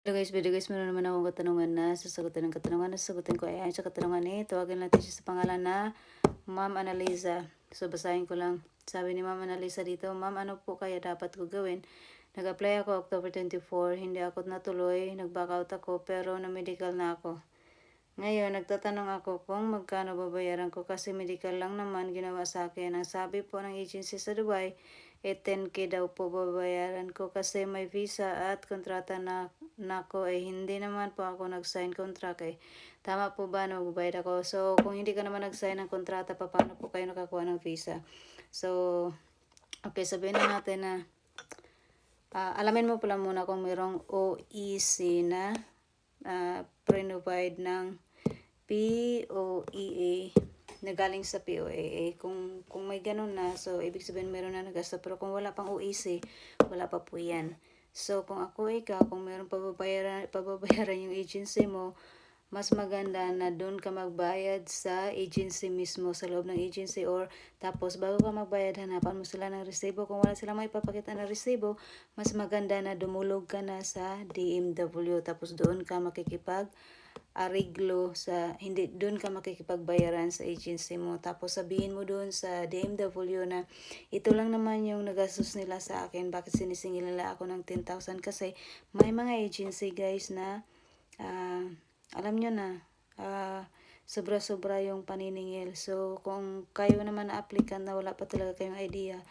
Hello guys, video guys, meron naman akong katanungan na sasagutin ng katanungan na sasagutin ko ay sa katanungan ni tawagan natin siya sa pangalan na Ma'am Annalisa. So basahin ko lang. Sabi ni Ma'am Annalisa dito, Ma'am ano po kaya dapat ko gawin? Nag-apply ako October 24, hindi ako natuloy, nag-back out ako pero na-medical na ako. Ngayon, nagtatanong ako kung magkano babayaran ko kasi medical lang naman ginawa sa akin. Ang sabi po ng agency sa Dubai, eh 10k daw po babayaran ko kasi may visa at kontrata na nako eh hindi naman po ako nag-sign contract eh. Tama po ba na magbabayad ako? So kung hindi ka naman nag-sign ng kontrata, paano po kayo nakakuha ng visa? So, okay, sabihin na natin na ah, alamin mo pala muna kung mayroong OEC na uh, pre-provide ng POEA na galing sa POAA. Kung, kung may ganun na, so ibig sabihin meron na nagasta. Pero kung wala pang OEC, wala pa po yan. So kung ako ikaw, kung meron pababayaran, pababayaran yung agency mo, mas maganda na doon ka magbayad sa agency mismo, sa loob ng agency or tapos bago ka magbayad, hanapan mo sila ng resibo. Kung wala silang may papakita ng resibo, mas maganda na dumulog ka na sa DMW tapos doon ka makikipag ariglo sa hindi doon ka makikipagbayaran sa agency mo. Tapos sabihin mo doon sa DMW na ito lang naman yung nagastos nila sa akin. Bakit sinisingil nila ako ng 10,000 kasi may mga agency guys na uh, alam nyo na uh, sobra-sobra yung paniningil. So kung kayo naman na applicant na wala pa talaga kayong idea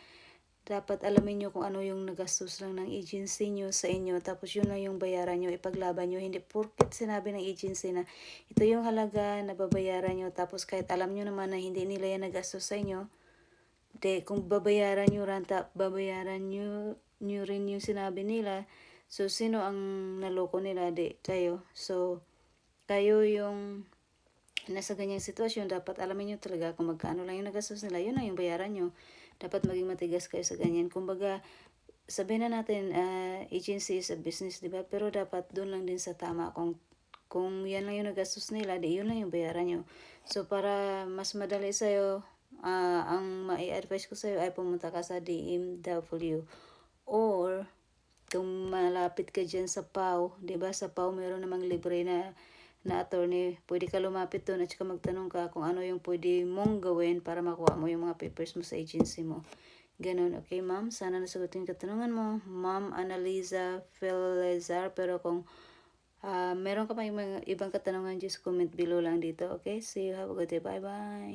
dapat alamin nyo kung ano yung nagastos lang ng agency nyo sa inyo. Tapos yun lang yung bayaran nyo, ipaglaban nyo. Hindi porket sinabi ng agency na ito yung halaga na babayaran nyo. Tapos kahit alam nyo naman na hindi nila yan nagastos sa inyo, de, kung babayaran nyo ranta, babayaran nyo, nyo rin yung sinabi nila. So, sino ang naloko nila? De, kayo. So, kayo yung nasa ganyang sitwasyon, dapat alamin nyo talaga kung magkano lang yung nagastos nila. Yun lang yung bayaran nyo dapat maging matigas kayo sa ganyan. Kumbaga, sabihin na natin, uh, agency is a business, di ba? Pero dapat doon lang din sa tama. Kung, kung yan lang yung nagastos nila, di yun lang yung bayaran nyo. So, para mas madali sa'yo, uh, ang mai-advise ko sa'yo ay pumunta ka sa DMW. Or, kung malapit ka dyan sa PAW, di ba? Sa PAW, meron namang libre na na attorney, pwede ka lumapit doon at saka magtanong ka kung ano yung pwede mong gawin para makuha mo yung mga papers mo sa agency mo. Ganun, okay ma'am? Sana nasagutin katanungan mo. Ma'am Annalisa Felezar, pero kung uh, meron ka pa yung mga ibang katanungan, just comment below lang dito, okay? See you, have a good day, bye-bye!